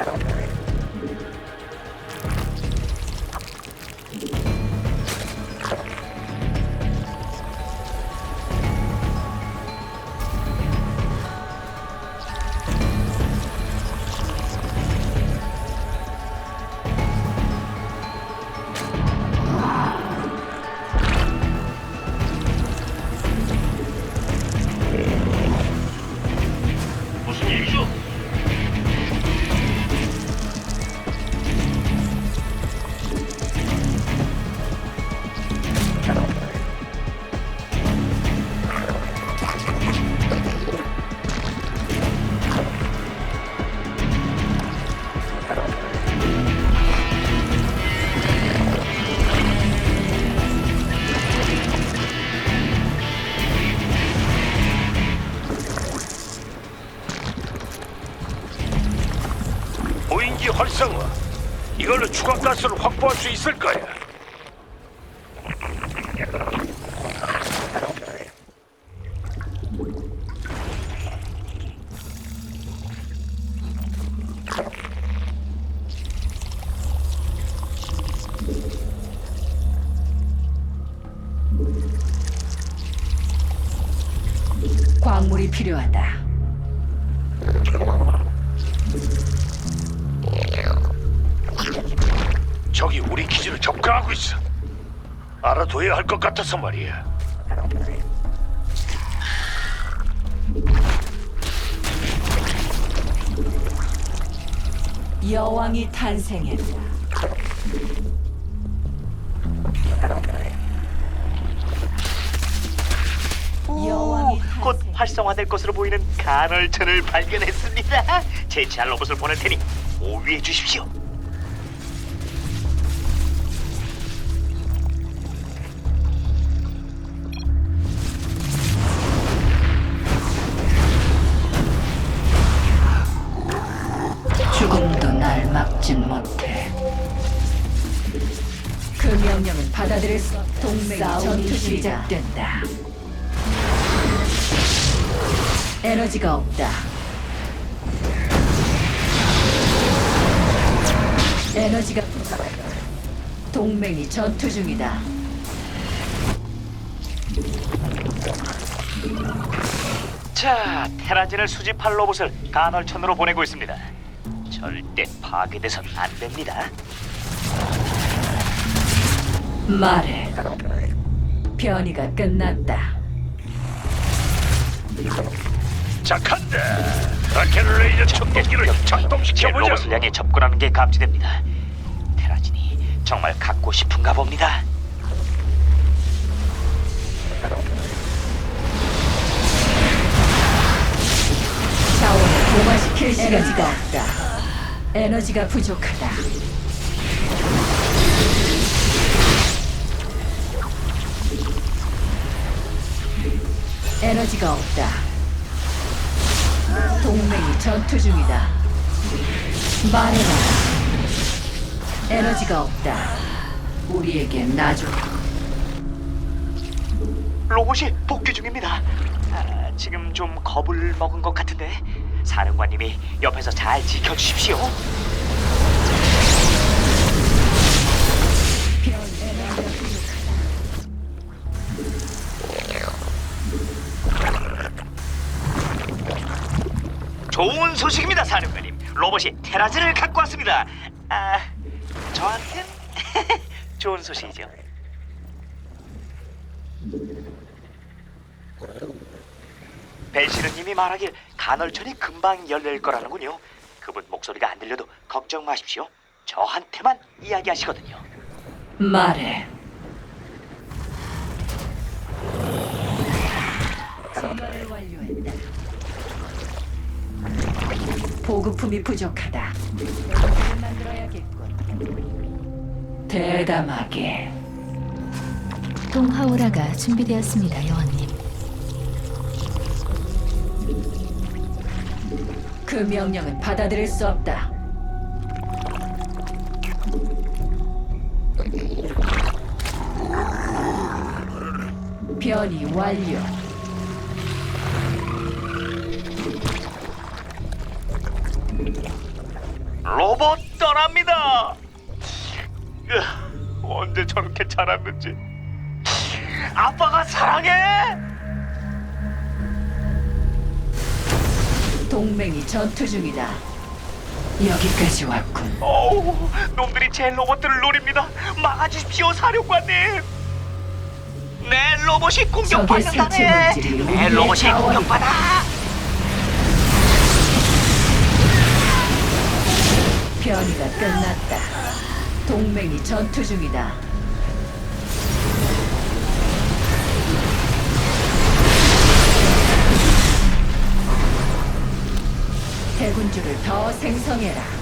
Okay. 가 가스를 확보할 수 있을 거야. 적이 우리 기지를 접근하고 있어. 알아둬야 할 것 같아서 말이야. 여왕이 탄생했다. 여왕이 곧 탄생. 활성화될 것으로 보이는 간헐천을 발견했습니다. 제치할 로봇을 보낼 테니 오위해 주십시오. 죽음도 날 막진 못해. 그 명령은 받아들일 수 없다. 동맹 전투 시작된다. 에너지가 없다. 에너지가 동맹이 전투 중이다. 자, 테라진을 수집할 로봇을 간헐천으로 보내고 있습니다. 절대 파괴돼선 안 됩니다. 말해. 변이가 끝났다. 자, 간다. 라켓 레이저 청동기를 제 작동시켜보자. 로봇을 향해 접근하는 게 감지됩니다. 테라진이 정말 갖고 싶은가 봅니다. 자원을 동화시킬 에너지가 없다. 에너지가 부족하다. 에너지가 없다. 동맹이 전투 중이다. 말해라. 에너지가 없다. 우리에게 나줘. 로봇이 복귀 중입니다. 아, 지금 좀 겁을 먹은 것 같은데 사령관님이 옆에서 잘 지켜주십시오. 좋은 소식입니다, 사령관님. 로봇이 테라진을 갖고 왔습니다. 아, 저한텐 좋은 소식이죠. 벨시르님이 말하길 간헐천이 금방 열릴 거라는군요. 그분 목소리가 안 들려도 걱정 마십시오. 저한테만 이야기하시거든요. 말해. 진화를 완료했다. 보급품이 부족하다. 연구를 만들어야겠군. 대담하게. 동하오라가 준비되었습니다, 여왕님. 그 명령은 받아들일 수 없다. 변이 완료. 로봇 떠납니다. 언제 저렇게 자랐는지. 아빠가 사랑해. 동맹이 전투 중이다. 여기까지 왔군. 어우, 놈들이 제 로봇들을 노립니다. 막아주십시오, 사령관님. 내 로봇이 적의 공격받는다네. 생체 물질이 내 우리의 로봇이 자원이다. 공격받아. 변이가 끝났다. 동맹이 전투 중이다. 대군주를 더 생성해라.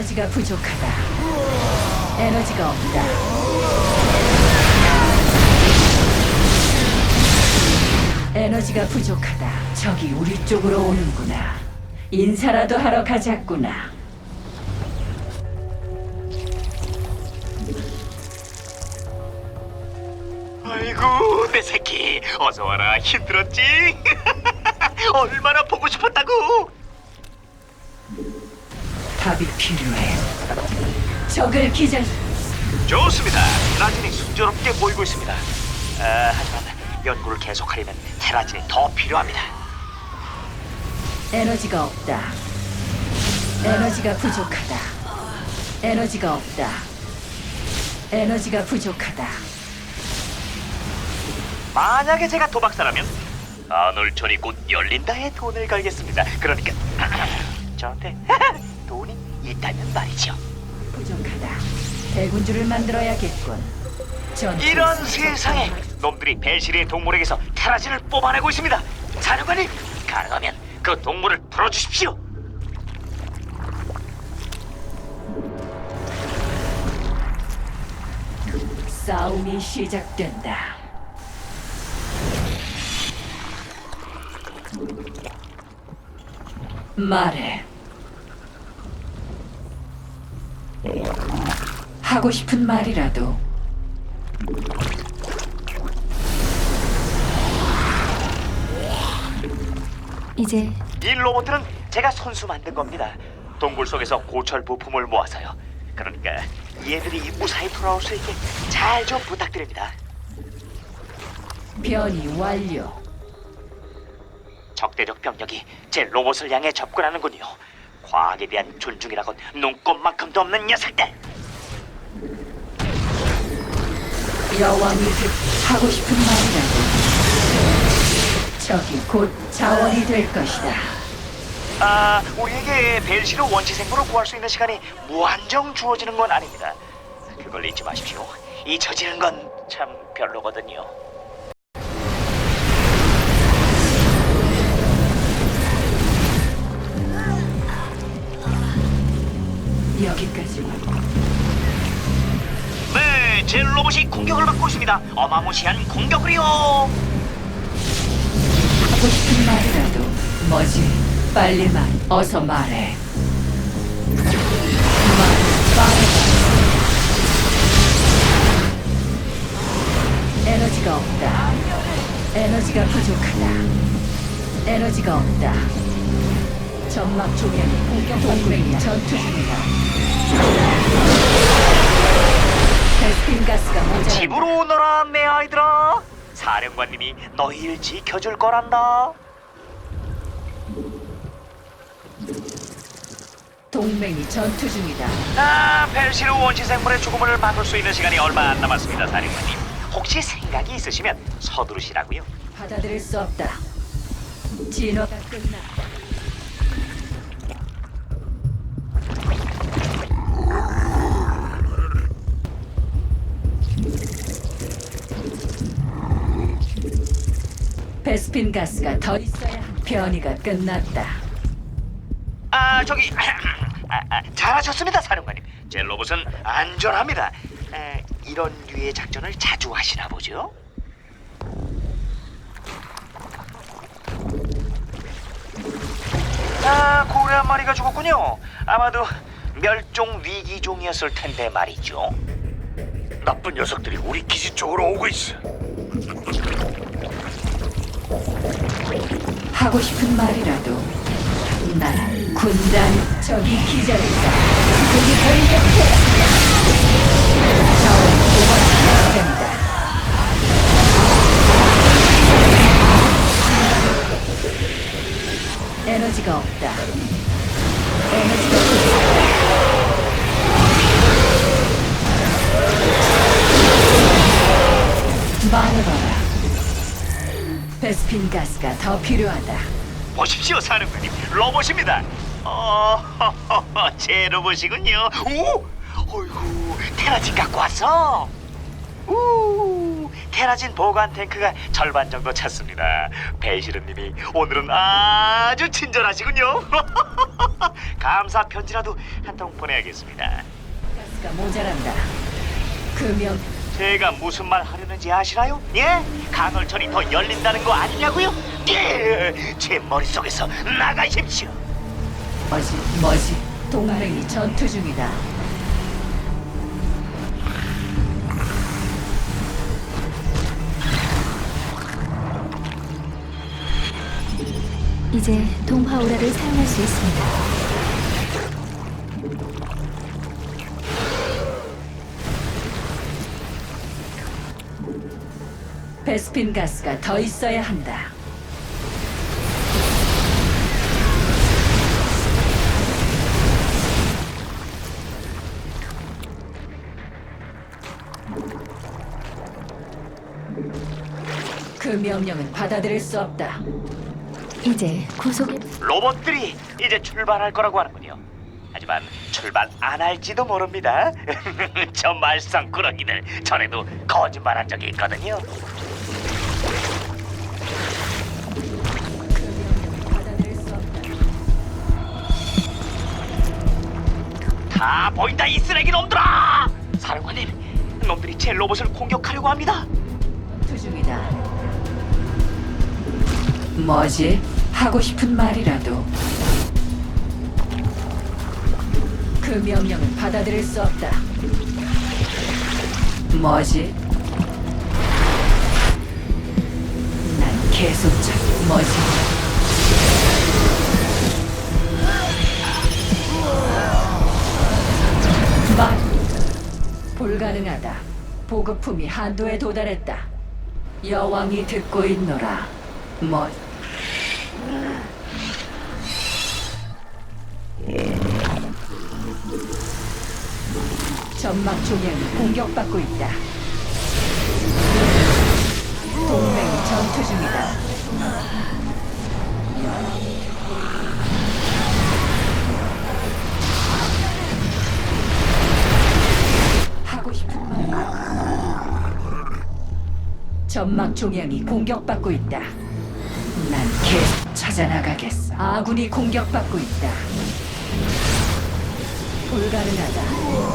에너지가 부족하다. 에너지가 없다. 에너지가 부족하다. 적이 우리 쪽으로 오는구나. 인사라도 하러 가자꾸나. 아이고 내 새끼 어서 와라 힘들었지? 얼마나 보고 싶었다고? 답이 필요해. 적을 기절. 좋습니다. 라진이 순조롭게 모이고 있습니다. 아, 하지만 연구를 계속하려면 테라진이 더 필요합니다. 에너지가 없다. 에너지가 부족하다. 에너지가 없다. 에너지가 부족하다. 만약에 제가 도박사라면 아놀촌이 곧 열린다에 돈을 걸겠습니다. 그러니까 저한테 있다면 말이죠. 부족하다. 대군주를 만들어야겠군. 전투 이런 속 세상에 놈들이 벨시리의 동물에게서 테라진을 뽑아내고 있습니다. 사령관님, 가능하면 그 동물을 풀어주십시오. 싸움이 시작된다. 말해. 하고 싶은 말이라도 이제 이 로봇들은 제가 손수 만든 겁니다. 동굴 속에서 고철 부품을 모아서요. 그러니까 얘들이 무사히 돌아올 수 있게 잘 좀 부탁드립니다. 변이 완료. 적대적 병력이 제 로봇을 향해 접근하는군요. 과학에 대한 존중이라곤 눈꼽만큼도 없는 녀석들. 여왕이 듣 하고 싶은 말이라도 적이 곧 자원이 될 것이다. 아, 우리에게 벨시로 원시 생물을 구할 수 있는 시간이 무한정 주어지는 건 아닙니다. 그걸 잊지 마십시오. 잊혀지는 건 참 별로거든요. 여기까지 왔고 네, 제 로봇이 공격을 받고 있습니다. 어마무시한 공격을요. 하고 싶은 말이라도 뭐지? 빨리 말. 어서 말해. 말. 말해. 에너지가 없다. 에너지가 부족하다. 에너지가 없다. 점막 조명이 공격 동맹이 전투 중이다. 집으로 오너라 내 아이들아 사령관님이 너희를 지켜줄 거란다 동맹이 전투 중이다. 아 벨시르 원시 생물의 죽음을 막을 수 있는 시간이 얼마 안 남았습니다 사령관님 혹시 생각이 있으시면 서두르시라고요 받아들일 수 없다. 진화가 끝났다. 베스핀 가스가 더 있어야 한 변이가 끝났다. 아, 저기 아, 아, 잘하셨습니다, 사령관님. 제 로봇은 안전합니다. 에, 이런 류의 작전을 자주 하시나 보죠? 아, 고래 한 마리가 죽었군요. 아마도 멸종 위기종이었을 텐데 말이죠. 나쁜 녀석들이 우리 기지 쪽으로 오고 있어. 하고 싶은 말이라도 난 군단 저기 기절했다. 여기 돌격해. 자원. 에너지가 없다. 에너지가 부족하다. 말해봐라. 베스핀 가스가 더 필요하다. 보십시오, 사령관님. 로봇입니다. 어, 제 로봇이군요. 오, 어이구, 테라진 갖고 왔어. 우, 테라진 보관 탱크가 절반 정도 찼습니다. 배시르님이 오늘은 아주 친절하시군요. 감사 편지라도 한 통 보내야겠습니다. 가스가 모자란다. 그명 제가 무슨 말 하려는지 아시나요? 예? 간헐천이 더 열린다는 거 아니냐고요? 예! 제 머릿속에서 나가십시오. 뭐지 뭐지? 동맹이 전투 중이다. 이제 동화오라를 사용할 수 있습니다. 베스핀 가스가 더 있어야 한다. 그 명령은 받아들일 수 없다. 이제 구속의 로봇들이 이제 출발할 거라고 하는군요. 하지만 출발 안 할지도 모릅니다. 저 말썽꾸러기들 전에도 거짓말한 적이 있거든요. 다 보인다 이 쓰레기 놈들아! 사령관님, 놈들이 제 로봇을 공격하려고 합니다. 전투 중이다. 뭐지? 하고 싶은 말이라도. 그 명령은 받아들일 수 없다. 뭐지? 난 계속 저 뭐지? 불가능하다. 보급품이 한도에 도달했다. 여왕이 듣고 있노라. 뭐? 전막 조명이 공격받고 있다. 동맹이 전투 중이다. 하고 전막 조명이 공격받고 있다. 난 계속 찾아나가겠어. 아군이 공격받고 있다. 불가능하다.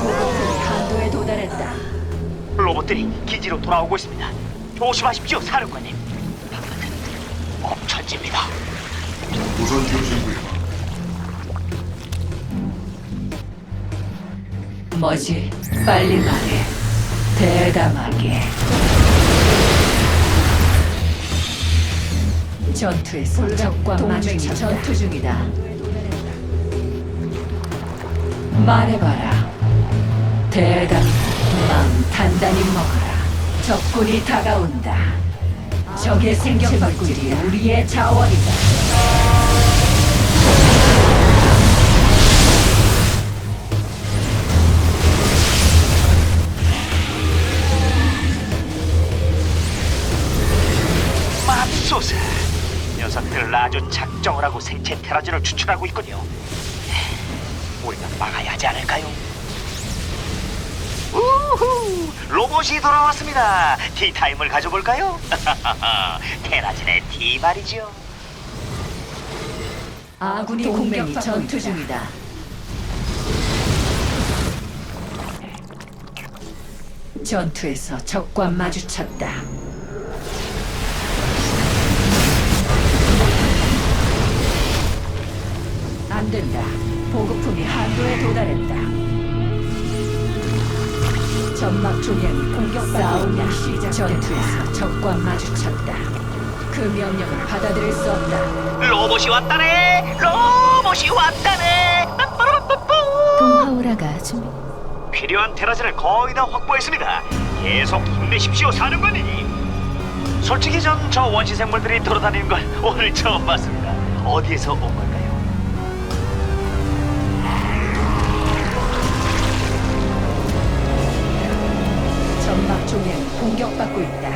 보급품이 한도에 도달했다. 로봇들이 기지로 돌아오고 있습니다. 조심하십시오, 사령관님. 바깥은 엄천지입니다. 우선 교신구역 뭐지? 빨리 말해. 대담하게. 전투에서 적과 동맹이 전투 중이다. 음. 말해봐라. 대담, 마음 단단히 먹어라. 적군이 다가온다. 적의 생격물들이 우리의 자원이다. 맙소사. 아주 작정을 하고 생체 테라진을 추출하고 있군요. 우리가 막아야 하지 않을까요? 우후! 로봇이 돌아왔습니다. 티타임을 가져볼까요? 테라진의 티 말이죠. 아군이 동맹이 전투 중이다. 전투에서 적과 마주쳤다. 안 된다. 보급품이 한도에 도달했다. 점막 조명이 공격받고 시작. 전투에서 적과 마주쳤다. 그 명령을 받아들일 수 없다. 로봇이 왔다네. 로봇이 왔다네. 동화오라가 준비. 필요한 테라진을 거의 다 확보했습니다. 계속 힘내십시오, 사령관님. 솔직히 전 저 원시 생물들이 돌아다니는 걸 오늘 처음 봤습니다. 어디에서 온 걸 점막 조명이 공격받고 있다.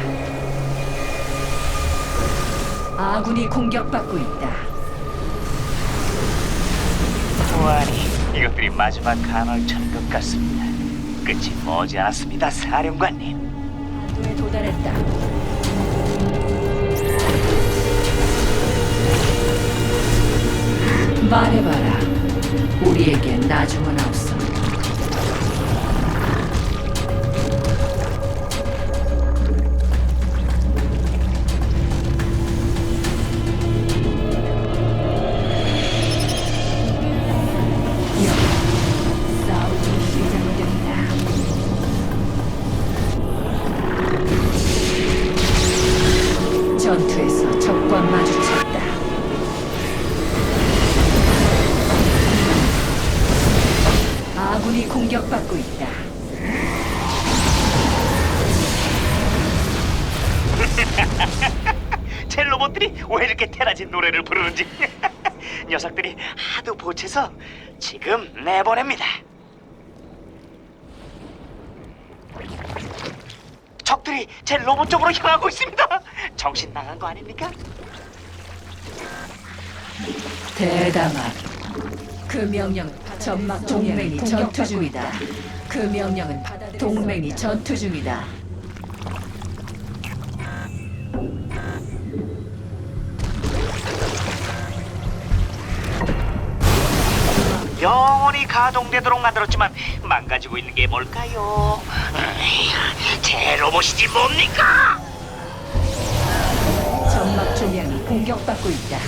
아군이 공격받고 있다. 보아니, 이것들이 마지막 간헐천인 것 같습니다. 끝이 머지 않았습니다, 사령관님. 에 도달했다. 말해봐라. 우리에게 나중은 없어. 내보냅니다. 적들이 제 로봇 쪽으로 향하고 있습니다. 정신 나간 거 아닙니까? 대담한 그 명령은 전막 동맹이 전투 중이다. 그 명령은 동맹이 전투 중이다. 가동되도록 만들었지만 망가지고 있는 게 뭘까요? 제 로봇이지 뭡니까? 전막 조명이 공격받고 있다.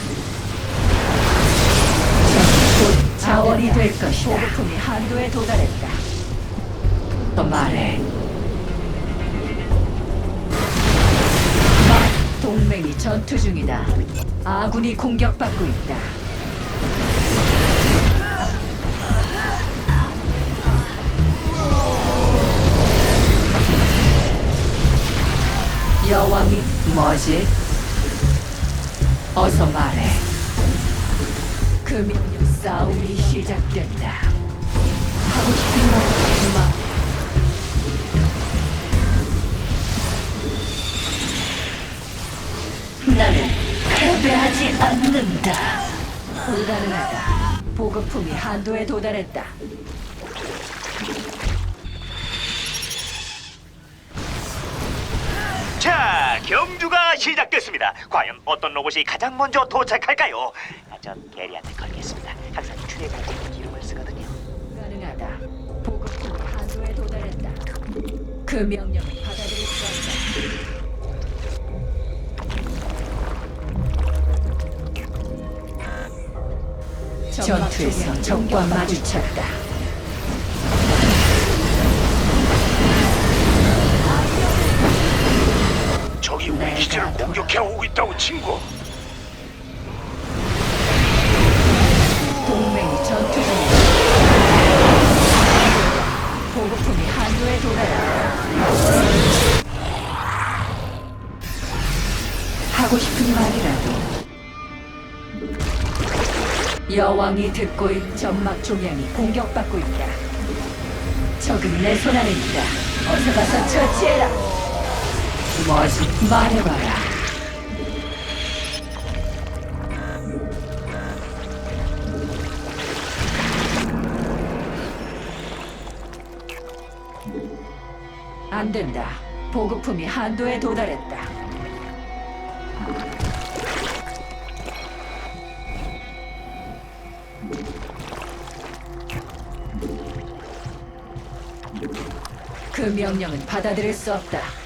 곧 자원이 될 것이다. 보급품이 한도에 도달했다. 더 말해. 마- 동맹이 전투 중이다. 아군이 공격받고 있다. 여왕이 뭐지? 어서 말해. 그 명령 싸움이 시작된다. 하고 싶은 말 마. 나는 패배하지 않는다. 불가능하다. 보급품이 한도에 도달했다. 시작됐습니다. 과연 어떤 로봇이 가장 먼저 도착할까요? 아, 전 게리한테 걸겠습니다. 항상 공격 이름을 쓰거든요. 불가능하다. 보급품이 한도에 도달했다. 그 명령을 받아들일 수 없다. 전투에서 적과 마주쳤다. 우리 기지를 공격해 오고 있다고 친구. 동맹이 전투 중이다. 보급품이 한도에 도달했다. 하고 싶은 말이라도 여왕이 듣고 있 점막 조명이 공격받고 있다. 적은 내 손 안에 있다. 어서 가서 처치해라. 무엇이 말해봐라. 안 된다. 보급품이 한도에 도달했다. 그 명령은 받아들일 수 없다.